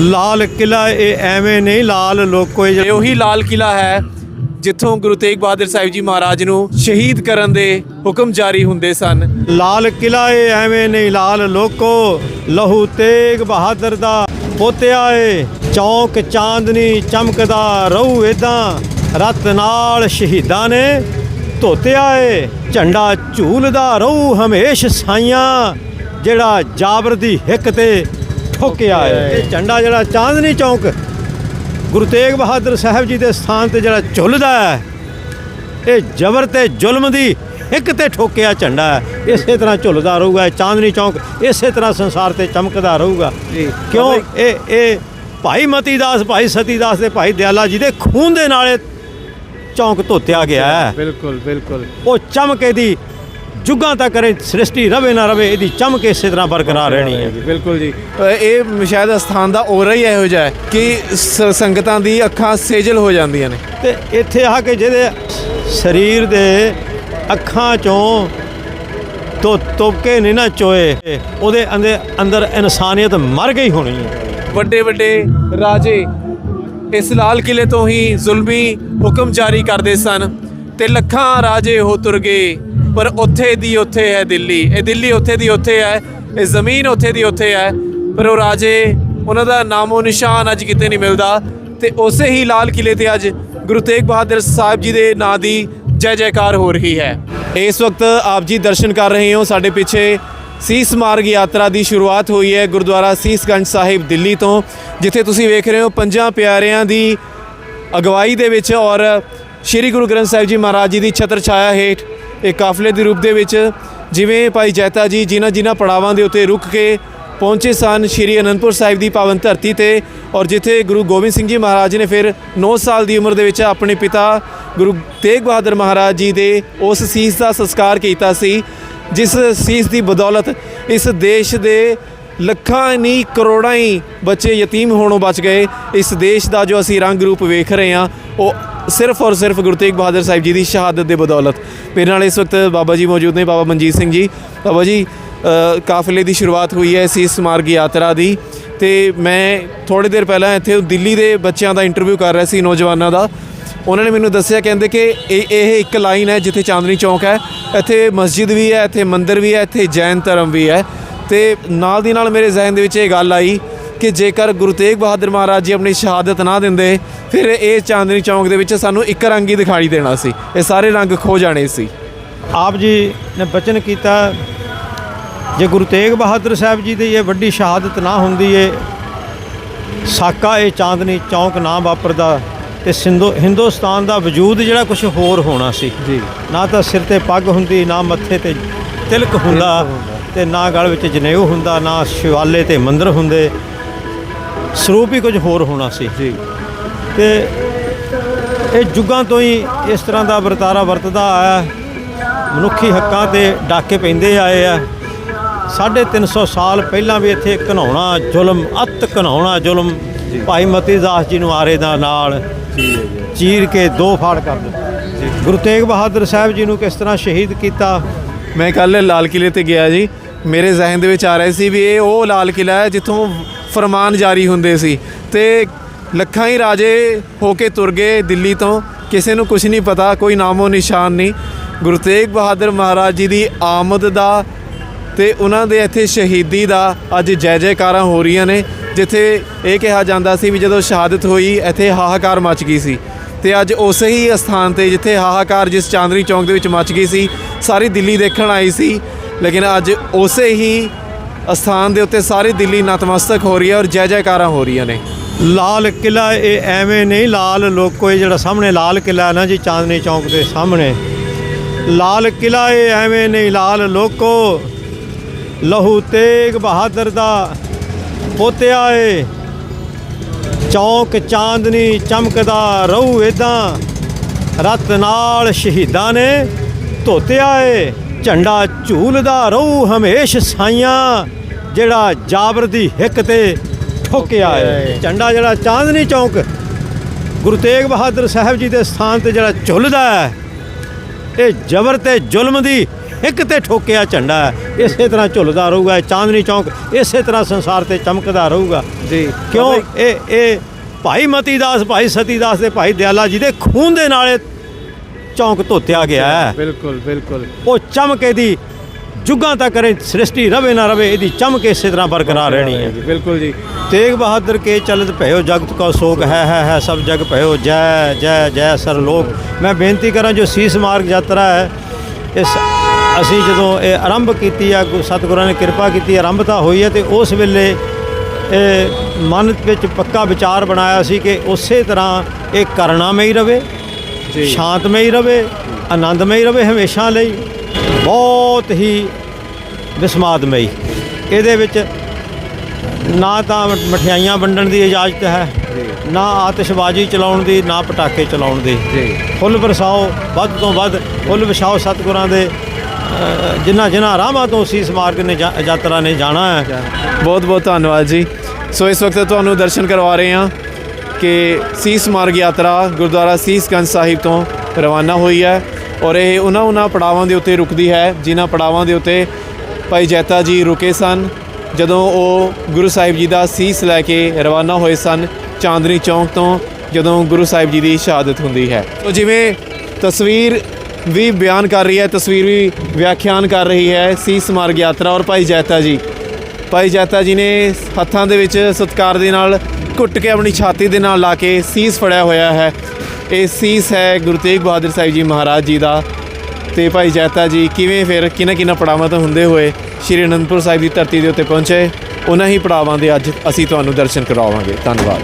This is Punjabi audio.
ਲਾਲ ਕਿਲਾ ਇਹ ਐਵੇਂ ਨਹੀਂ ਲਾਲ ਲੋਕੋ ਇਹ ਇਹ ਉਹੀ ਲਾਲ ਕਿਲਾ ਹੈ ਜਿੱਥੋਂ ਗੁਰੂ ਤੇਗ ਬਹਾਦਰ ਸਾਹਿਬ ਜੀ ਮਹਾਰਾਜ ਨੂੰ ਸ਼ਹੀਦ ਕਰਨ ਦੇ ਹੁਕਮ ਜਾਰੀ ਹੁੰਦੇ ਸਨ। ਲਾਲ ਕਿਲਾ ਇਹ ਐਵੇਂ ਨਹੀਂ ਲਾਲ ਲੋਕੋ ਲਹੂ ਤੇਗ ਬਹਾਦਰ ਦਾ ਪੋਤਿਆ ਏ ਚੌਂਕ ਚਾਂਦਨੀ ਚਮਕਦਾ ਰਹੂ ਏਦਾਂ ਰਤ ਨਾਲ ਸ਼ਹੀਦਾਂ ਨੇ ਧੋਤਿਆ ਏ ਝੰਡਾ ਝੂਲਦਾ ਰਹੂ ਹਮੇਸ਼ ਸਾਈਆਂ ਜਿਹੜਾ ਜਾਬਰ ਦੀ ਹਿੱਕ ਤੇ ਠੋਕਿਆ ਏ ਇਹ ਝੰਡਾ ਜਿਹੜਾ ਚਾਂਦਨੀ ਚੌਂਕ ਗੁਰੂ ਤੇਗ ਬਹਾਦਰ ਸਾਹਿਬ ਜੀ ਦੇ ਸਥਾਨ ਤੇ ਜਿਹੜਾ ਝੁੱਲਦਾ ਹੈ ਇਹ ਜ਼ਬਰ ਤੇ ਜ਼ੁਲਮ ਦੀ ਇੱਕ ਤੇ ਠੋਕਿਆ ਝੰਡਾ ਹੈ। ਇਸੇ ਤਰ੍ਹਾਂ ਝੁੱਲਦਾ ਰਹੂਗਾ ਚਾਂਦਨੀ ਚੌਂਕ ਇਸੇ ਤਰ੍ਹਾਂ ਸੰਸਾਰ ਤੇ ਚਮਕਦਾ ਰਹੂਗਾ। ਕਿਉਂ? ਇਹ ਇਹ ਭਾਈ ਮਤੀ ਦਾਸ ਭਾਈ ਸਤੀ ਦਾਸ ਤੇ ਭਾਈ ਦਿਆਲਾ ਜੀ ਦੇ ਖੂਨ ਦੇ ਨਾਲ ਚੌਂਕ ਧੋਤਿਆ ਗਿਆ ਹੈ। ਬਿਲਕੁਲ ਬਿਲਕੁਲ। ਉਹ ਚਮਕ ਇਹਦੀ ਜੁਗਾਂ ਤੱਕ ਕਰੇ ਸ੍ਰਿਸ਼ਟੀ ਰਵੇ ਨਾ ਰਵੇ ਇਹਦੀ ਚਮਕ ਇਸੇ ਤਰ੍ਹਾਂ ਬਰਕਰਾਰ ਰਹਿਣੀ ਹੈ। ਬਿਲਕੁਲ ਜੀ। ਇਹ ਸ਼ਾਇਦ ਅਸਥਾਨ ਦਾ ਔਰਾ ਹੀ ਇਹੋ ਜਿਹਾ ਹੈ ਕਿ ਸੰਗਤਾਂ ਦੀ ਅੱਖਾਂ ਸੇਜਲ ਹੋ ਜਾਂਦੀਆਂ ਨੇ। ਤੇ ਇੱਥੇ ਆ ਕੇ ਜਿਹਦੇ ਸਰੀਰ ਦੇ ਅੱਖਾਂ ਚੋਂ ਤੋ ਤੁਪਕੇ ਨਹੀਂ ਨਾ ਚੋਏ ਉਹਦੇ ਅੰਦਰ ਅੰਦਰ ਇਨਸਾਨੀਅਤ ਮਰ ਗਈ ਹੋਣੀ ਹੈ। ਵੱਡੇ ਵੱਡੇ ਰਾਜੇ ਇਸ ਲਾਲ ਕਿਲੇ ਤੋਂ ਹੀ ਜ਼ੁਲਮੀ ਹੁਕਮ ਜਾਰੀ ਕਰਦੇ ਸਨ ਤੇ ਲੱਖਾਂ ਰਾਜੇ ਹੋ ਤੁਰ ਗਏ। ਪਰ ਉੱਥੇ ਦੀ ਉੱਥੇ ਹੈ ਦਿੱਲੀ। ਇਹ ਦਿੱਲੀ ਉੱਥੇ ਦੀ ਉੱਥੇ ਹੈ, ਇਹ ਜ਼ਮੀਨ ਉੱਥੇ ਦੀ ਉੱਥੇ ਹੈ। ਪਰ ਉਹ ਰਾਜੇ, ਉਹਨਾਂ ਦਾ ਨਾਮੋ ਨਿਸ਼ਾਨ ਅੱਜ ਕਿਤੇ ਨਹੀਂ ਮਿਲਦਾ। ਤੇ ਉਸੇ ਹੀ ਲਾਲ ਕਿਲੇ ਤੇ ਅੱਜ ਗੁਰੂ ਤੇਗ ਬਹਾਦਰ ਸਾਹਿਬ ਜੀ ਦੇ ਨਾਂ ਦੀ ਜੈ ਜੈਕਾਰ ਹੋ ਰਹੀ ਹੈ। ਇਸ ਵਕਤ ਆਪ ਜੀ ਦਰਸ਼ਨ ਕਰ ਰਹੇ ਹੋ। ਸਾਡੇ ਪਿੱਛੇ ਸੀਸ ਮਾਰਗ ਯਾਤਰਾ ਦੀ ਸ਼ੁਰੂਆਤ ਹੋਈ ਹੈ ਗੁਰਦੁਆਰਾ ਸੀਸਗੰਜ ਸਾਹਿਬ ਦਿੱਲੀ ਤੋਂ, ਜਿੱਥੇ ਤੁਸੀਂ ਵੇਖ ਰਹੇ ਹੋ ਪੰਜਾਂ ਪਿਆਰਿਆਂ ਦੀ ਅਗਵਾਈ ਦੇ ਵਿੱਚ ਔਰ ਸ੍ਰੀ ਗੁਰੂ ਗ੍ਰੰਥ ਸਾਹਿਬ ਜੀ ਮਹਾਰਾਜ ਜੀ ਦੀ ਛਤਰ ਛਾਇਆ ਹੇਠ ਇਹ ਕਾਫਲੇ ਦੇ ਰੂਪ ਦੇ ਵਿੱਚ ਜਿਵੇਂ ਭਾਈ ਜੈਤਾ ਜੀ ਜਿਨ੍ਹਾਂ ਜਿਨ੍ਹਾਂ ਪੜਾਵਾਂ ਦੇ ਉੱਤੇ ਰੁਕ ਕੇ ਪਹੁੰਚੇ ਸਨ ਸ੍ਰੀ ਅਨੰਦਪੁਰ ਸਾਹਿਬ ਦੀ ਪਾਵਨ ਧਰਤੀ ਤੇ ਔਰ ਜਿੱਥੇ ਗੁਰੂ ਗੋਬਿੰਦ ਸਿੰਘ ਜੀ ਮਹਾਰਾਜ ਨੇ ਫਿਰ 9 ਸਾਲ ਦੀ ਉਮਰ ਦੇ ਵਿੱਚ ਆਪਣੇ ਪਿਤਾ ਗੁਰੂ ਤੇਗ ਬਹਾਦਰ ਮਹਾਰਾਜ ਜੀ ਦੇ ਉਸ ਸੀਸ ਦਾ ਸੰਸਕਾਰ ਕੀਤਾ ਸੀ, ਜਿਸ ਸੀਸ ਦੀ ਬਦੌਲਤ ਇਸ ਦੇਸ਼ ਦੇ ਲੱਖਾਂ ਨਹੀਂ ਕਰੋੜਾਂ ਹੀ ਬੱਚੇ ਯਤੀਮ ਹੋਣੋਂ ਬਚ ਗਏ। ਇਸ ਦੇਸ਼ ਦਾ ਜੋ ਅਸੀਂ ਰੰਗ ਰੂਪ ਵੇਖ ਰਹੇ ਹਾਂ, ਉਹ ਸਿਰਫ ਔਰ ਸਿਰਫ ਗੁਰੂ ਤੇਗ ਬਹਾਦਰ ਸਾਹਿਬ ਜੀ ਦੀ ਸ਼ਹਾਦਤ ਦੇ ਬਦੌਲਤ। ਮੇਰੇ ਨਾਲ ਇਸ ਵਕਤ ਬਾਬਾ ਜੀ ਮੌਜੂਦ ਨੇ, ਬਾਬਾ ਮਨਜੀਤ ਸਿੰਘ ਜੀ। ਬਾਬਾ ਜੀ ਕਾਫਲੇ ਦੀ ਸ਼ੁਰੂਆਤ ਹੋਈ ਹੈ ਇਸ ਸਮਾਰਗ ਯਾਤਰਾ ਦੀ। ਤੇ ਮੈਂ ਥੋੜੀ ਦੇਰ ਪਹਿਲਾਂ ਇੱਥੇ ਦਿੱਲੀ ਦੇ ਬੱਚਿਆਂ ਦਾ ਇੰਟਰਵਿਊ ਕਰ ਰਿਹਾ ਸੀ, ਨੌਜਵਾਨਾਂ ਦਾ। ਉਹਨਾਂ ਨੇ ਮੈਨੂੰ ਦੱਸਿਆ, ਕਹਿੰਦੇ ਕਿ ਇਹ ਇਹ ਇੱਕ ਲਾਈਨ ਹੈ ਜਿੱਥੇ ਚਾਂਦਨੀ ਚੌਂਕ ਹੈ। ਇੱਥੇ ਮਸਜਿਦ ਵੀ ਹੈ, ਇੱਥੇ ਮੰਦਿਰ ਵੀ ਹੈ, ਇੱਥੇ ਜੈਨ ਧਰਮ ਵੀ ਹੈ। ਤੇ ਨਾਲ ਦੀ ਨਾਲ ਮੇਰੇ ਜ਼ਿਹਨ ਦੇ ਵਿੱਚ ਇਹ ਗੱਲ ਆਈ ਕਿ ਜੇਕਰ ਗੁਰੂ ਤੇਗ ਬਹਾਦਰ ਮਹਾਰਾਜ ਜੀ ਆਪਣੀ ਸ਼ਹਾਦਤ ਨਾ ਦਿੰਦੇ ਫਿਰ ਇਹ ਚਾਂਦਨੀ ਚੌਂਕ ਦੇ ਵਿੱਚ ਸਾਨੂੰ ਇੱਕ ਰੰਗ ਹੀ ਦਿਖਾਈ ਦੇਣਾ ਸੀ। ਇਹ ਸਾਰੇ ਰੰਗ ਖੋ ਜਾਣੇ ਸੀ। ਆਪ ਜੀ ਨੇ ਬਚਨ ਕੀਤਾ ਜੇ ਗੁਰੂ ਤੇਗ ਬਹਾਦਰ ਸਾਹਿਬ ਜੀ ਦੀ ਇਹ ਵੱਡੀ ਸ਼ਹਾਦਤ ਨਾ ਹੁੰਦੀ ਏ ਸਾਕਾ ਇਹ ਚਾਂਦਨੀ ਚੌਂਕ ਨਾ ਵਾਪਰਦਾ ਤੇ ਸਿੰਧੂ ਹਿੰਦੁਸਤਾਨ ਦਾ ਵਜੂਦ ਜਿਹੜਾ ਕੁਝ ਹੋਰ ਹੋਣਾ ਸੀ। ਜੀ। ਨਾ ਤਾਂ ਸਿਰ ਤੇ ਪੱਗ ਹੁੰਦੀ ਨਾ ਮੱਥੇ ਤੇ ਤਿਲਕ ਹੁੰਦਾ। ਤੇ ਨਾ ਗਲ ਵਿੱਚ ਜਨੇਊ ਹੁੰਦਾ ਨਾ ਸ਼ਿਵਾਲੇ ਤੇ ਮੰਦਰ ਹੁੰਦੇ। ਸਰੂਪ ਹੀ ਕੁਝ ਹੋਰ ਹੋਣਾ ਸੀ। ਜੀ। ਤੇ ਇਹ ਯੁੱਗਾਂ ਤੋਂ ਹੀ ਇਸ ਤਰ੍ਹਾਂ ਦਾ ਵਰਤਾਰਾ ਵਰਤਦਾ ਆਇਆ। ਮਨੁੱਖੀ ਹੱਕਾਂ ਤੇ ਡਾਕੇ ਪੈਂਦੇ ਆਏ ਆ। 350 ਸਾਲ ਪਹਿਲਾਂ ਵੀ ਇੱਥੇ ਘਨਾਉਣਾ ਜ਼ੁਲਮ ਅਤ ਘਨਾਉਣਾ ਜ਼ੁਲਮ ਭਾਈ ਮਤੀ ਦਾਸ ਜੀ ਨੂੰ ਆਰੇ ਦਾ ਨਾਲ ਚੀਰ ਕੇ ਦੋ ਫਾੜ ਕਰ ਦਿੱਤੇ। ਗੁਰੂ ਤੇਗ ਬਹਾਦਰ ਸਾਹਿਬ ਜੀ ਨੂੰ ਕਿਸ ਤਰ੍ਹਾਂ ਸ਼ਹੀਦ ਕੀਤਾ? ਮੈਂ ਕੱਲ ਲਾਲ ਕਿਲੇ ਤੇ ਗਿਆ ਜੀ। ਮੇਰੇ ਜ਼ਿਹਨ ਦੇ ਵਿੱਚ ਆ ਰਿਹਾ ਸੀ ਵੀ ਇਹ ਉਹ ਲਾਲ ਕਿਲਾ ਹੈ ਜਿੱਥੋਂ ਫਰਮਾਨ ਜਾਰੀ ਹੁੰਦੇ ਸੀ ਤੇ ਲੱਖਾਂ ਹੀ ਰਾਜੇ ਹੋ ਕੇ ਤੁਰ ਗਏ ਦਿੱਲੀ ਤੋਂ। ਕਿਸੇ ਨੂੰ ਕੁਝ ਨਹੀਂ ਪਤਾ, ਕੋਈ ਨਾਮੋ ਨਿਸ਼ਾਨ ਨਹੀਂ। ਗੁਰੂ ਤੇਗ ਬਹਾਦਰ ਮਹਾਰਾਜ ਜੀ ਦੀ ਆਮਦ ਦਾ ਤੇ ਉਹਨਾਂ ਦੇ ਇੱਥੇ ਸ਼ਹੀਦੀ ਦਾ ਅੱਜ ਜੈ ਜੈਕਾਰਾਂ ਹੋ ਰਹੀਆਂ ਨੇ, ਜਿੱਥੇ ਇਹ ਕਿਹਾ ਜਾਂਦਾ ਸੀ ਵੀ ਜਦੋਂ ਸ਼ਹਾਦਤ ਹੋਈ, ਇੱਥੇ ਹਾਹਾਕਾਰ ਮਚ ਗਈ ਸੀ। ਤੇ ਅੱਜ ਉਸੇ ਹੀ ਸਥਾਨ ਤੇ ਜਿੱਥੇ ਹਾਹਾਕਾਰ ਜਿਸ ਚਾਂਦਨੀ ਚੌਂਕ ਦੇ ਵਿੱਚ ਮਚ ਗਈ ਸੀ, ਸਾਰੀ ਦਿੱਲੀ ਦੇਖਣ ਆਈ ਸੀ। ਲੇਕਿਨ ਅੱਜ ਉਸੇ ਹੀ ਅਸਥਾਨ ਦੇ ਉੱਤੇ ਸਾਰੀ ਦਿੱਲੀ ਨਤਮਸਤਕ ਹੋ ਰਹੀ ਹੈ ਔਰ ਜੈ ਜੈਕਾਰਾਂ ਹੋ ਰਹੀਆਂ ਨੇ। ਲਾਲ ਕਿਲਾ ਇਹ ਐਵੇਂ ਨਹੀਂ, ਲਾਲ ਲੋਕੋ ਇਹ ਜਿਹੜਾ ਸਾਹਮਣੇ ਲਾਲ ਕਿਲਾ ਨਾ ਜੀ, ਚਾਂਦਨੀ ਚੌਂਕ ਦੇ ਸਾਹਮਣੇ। ਲਾਲ ਕਿਲਾ ਇਹ ਐਵੇਂ ਨਹੀਂ, ਲਾਲ ਲੋਕੋ। ਲਹੂ ਤੇਗ ਬਹਾਦਰ ਦਾ ਪੋਤਿਆ ਏ। ਚੌਂਕ ਚਾਂਦਨੀ ਚਮਕਦਾ ਰਹੂ ਏਦਾਂ। ਰਤ ਨਾਲ ਸ਼ਹੀਦਾਂ ਨੇ ਧੋਤਿਆ ਏ। ਝੰਡਾ ਝੂਲਦਾ ਰਹੂ ਹਮੇਸ਼ ਸਾਈਆਂ ਜਿਹੜਾ ਜਾਬਰ ਦੀ ਹਿੱਕ ਤੇ ਠੋਕਿਆ ਏ ਝੰਡਾ ਜਿਹੜਾ ਚਾਂਦਨੀ ਚੌਂਕ ਗੁਰੂ ਤੇਗ ਬਹਾਦਰ ਸਾਹਿਬ ਜੀ ਦੇ ਸਥਾਨ ਤੇ ਜਿਹੜਾ ਝੁੱਲਦਾ ਹੈ ਇਹ ਜ਼ਬਰ ਤੇ ਜ਼ੁਲਮ ਦੀ ਹਿੱਕ ਤੇ ਠੋਕਿਆ ਝੰਡਾ ਹੈ। ਇਸੇ ਤਰ੍ਹਾਂ ਝੁੱਲਦਾ ਰਹੂਗਾ ਇਹ ਚਾਂਦਨੀ ਚੌਂਕ ਇਸੇ ਤਰ੍ਹਾਂ ਸੰਸਾਰ ਤੇ ਚਮਕਦਾ ਰਹੂਗਾ। ਜੀ। ਕਿਉਂ? ਇਹ ਇਹ ਭਾਈ ਮਤੀ ਦਾਸ ਭਾਈ ਸਤੀ ਦਾਸ ਦੇ ਭਾਈ ਦਿਆਲਾ ਜੀ ਦੇ ਖੂਨ ਦੇ ਨਾਲ ਚੌਂਕ ਧੋਤਿਆ ਗਿਆ ਹੈ। ਬਿਲਕੁਲ ਬਿਲਕੁਲ। ਉਹ ਚਮਕ ਇਹਦੀ ਜੁਗਾਂ ਤੱਕ ਕਰੇ ਸ੍ਰਿਸ਼ਟੀ ਰਵੇ ਨਾ ਰਵੇ ਇਹਦੀ ਚਮਕ ਇਸੇ ਤਰ੍ਹਾਂ ਬਰਕਰਾਰ ਰਹਿਣੀ ਹੈ। ਬਿਲਕੁਲ ਜੀ। ਤੇਗ ਬਹਾਦਰ ਕੇ ਚਲਤ ਭਇਓ ਜਗਤ ਕੋ ਸੋਗ ਹੈ ਹੈ ਹੈ ਸਭ ਜਗ ਭਇਓ ਜੈ ਜੈ ਜੈ ਸਰ ਲੋਕ ਮੈਂ ਬੇਨਤੀ ਕਰਾਂ ਜੋ ਸੀਸ ਮਾਰਗ ਯਾਤਰਾ ਹੈ ਇਸ ਅਸੀਂ ਜਦੋਂ ਇਹ ਆਰੰਭ ਕੀਤੀ ਆ ਸਤਿਗੁਰਾਂ ਨੇ ਕਿਰਪਾ ਕੀਤੀ ਆਰੰਭਤਾ ਹੋਈ ਹੈ ਤੇ ਉਸ ਵੇਲੇ ਇਹ ਮਨ ਵਿੱਚ ਪੱਕਾ ਵਿਚਾਰ ਬਣਾਇਆ ਸੀ ਕਿ ਉਸੇ ਤਰ੍ਹਾਂ ਇਹ ਕਰਨਾਮਈ ਰਵੇ। ਸ਼ਾਂਤਮਈ ਰਵੇ ਆਨੰਦਮਈ ਰਵੇ ਹਮੇਸ਼ਾ ਲਈ। ਬਹੁਤ ਹੀ ਵਿਸਮਾਦਮਈ। ਇਹਦੇ ਵਿੱਚ ਨਾ ਤਾਂ ਮਠਿਆਈਆਂ ਵੰਡਣ ਦੀ ਇਜਾਜ਼ਤ ਹੈ ਨਾ ਆਤਿਸ਼ਬਾਜ਼ੀ ਚਲਾਉਣ ਦੀ ਨਾ ਪਟਾਕੇ ਚਲਾਉਣ ਦੀ। ਫੁੱਲ ਵਰਸਾਓ ਵੱਧ ਤੋਂ ਵੱਧ ਫੁੱਲ ਵਿਛਾਓ ਸਤਿਗੁਰਾਂ ਦੇ ਜਿਨ੍ਹਾਂ ਜਿਨ੍ਹਾਂ ਰਾਹਾਂ ਤੋਂ ਸੀਸ ਮਾਰਗ ਨੇ ਯਾਤਰਾ ਨੇ ਜਾਣਾ ਹੈ। ਬਹੁਤ ਬਹੁਤ ਧੰਨਵਾਦ ਜੀ। ਸੋ ਇਸ ਵਕਤ ਤੁਹਾਨੂੰ ਦਰਸ਼ਨ ਕਰਵਾ ਰਹੇ ਹਾਂ। ਕਿ ਸੀਸ ਮਾਰਗ ਯਾਤਰਾ ਗੁਰਦੁਆਰਾ ਸੀਸਗੰਜ ਸਾਹਿਬ ਤੋਂ ਰਵਾਨਾ ਹੋਈ ਹੈ ਔਰ ਇਹ ਉਹਨਾਂ ਉਹਨਾਂ ਪੜਾਵਾਂ ਦੇ ਉੱਤੇ ਰੁਕਦੀ ਹੈ, ਜਿਨ੍ਹਾਂ ਪੜਾਵਾਂ ਦੇ ਉੱਤੇ ਭਾਈ ਜੈਤਾ ਜੀ ਰੁਕੇ ਸਨ, ਜਦੋਂ ਉਹ ਗੁਰੂ ਸਾਹਿਬ ਜੀ ਦਾ ਸੀਸ ਲੈ ਕੇ ਰਵਾਨਾ ਹੋਏ ਸਨ ਚਾਂਦਨੀ ਚੌਂਕ ਤੋਂ, ਜਦੋਂ ਗੁਰੂ ਸਾਹਿਬ ਜੀ ਦੀ ਸ਼ਹਾਦਤ ਹੁੰਦੀ ਹੈ। ਸੋ ਜਿਵੇਂ ਤਸਵੀਰ ਵੀ ਬਿਆਨ ਕਰ ਰਹੀ ਹੈ, ਤਸਵੀਰ ਵੀ ਵਿਆਖਿਆਨ ਕਰ ਰਹੀ ਹੈ ਸੀਸ ਮਾਰਗ ਯਾਤਰਾ ਔਰ ਭਾਈ ਜੈਤਾ ਜੀ। ਭਾਈ ਜੈਤਾ ਜੀ ਨੇ ਹੱਥਾਂ ਦੇ ਵਿੱਚ ਸਤਕਾਰ ਦੇ ਨਾਲ ਘੁੱਟ ਕੇ ਆਪਣੀ ਛਾਤੀ ਦੇ ਨਾਲ ਲਾ ਕੇ ਸੀਸ ਫੜਿਆ ਹੋਇਆ ਹੈ। ਇਹ ਸੀਸ ਹੈ ਗੁਰੂ ਤੇਗ ਬਹਾਦਰ ਸਾਹਿਬ ਜੀ ਮਹਾਰਾਜ ਜੀ ਦਾ। ਤੇ ਭਾਈ ਜੈਤਾ ਜੀ, ਕਿਵੇਂ ਫਿਰ ਕਿਹਨਾਂ ਕਿਹਨਾਂ ਪੜਾਵਾਂ ਤੋਂ ਹੁੰਦੇ ਹੋਏ ਸ਼੍ਰੀ ਅਨੰਦਪੁਰ ਸਾਹਿਬ ਦੀ ਧਰਤੀ ਦੇ ਉੱਤੇ ਪਹੁੰਚੇ? ਉਹਨਾਂ ਹੀ ਪੜਾਵਾਂ ਦੇ ਅੱਜ ਅਸੀਂ ਤੁਹਾਨੂੰ ਦਰਸ਼ਨ ਕਰਾਵਾਂਗੇ ਧੰਨਵਾਦ।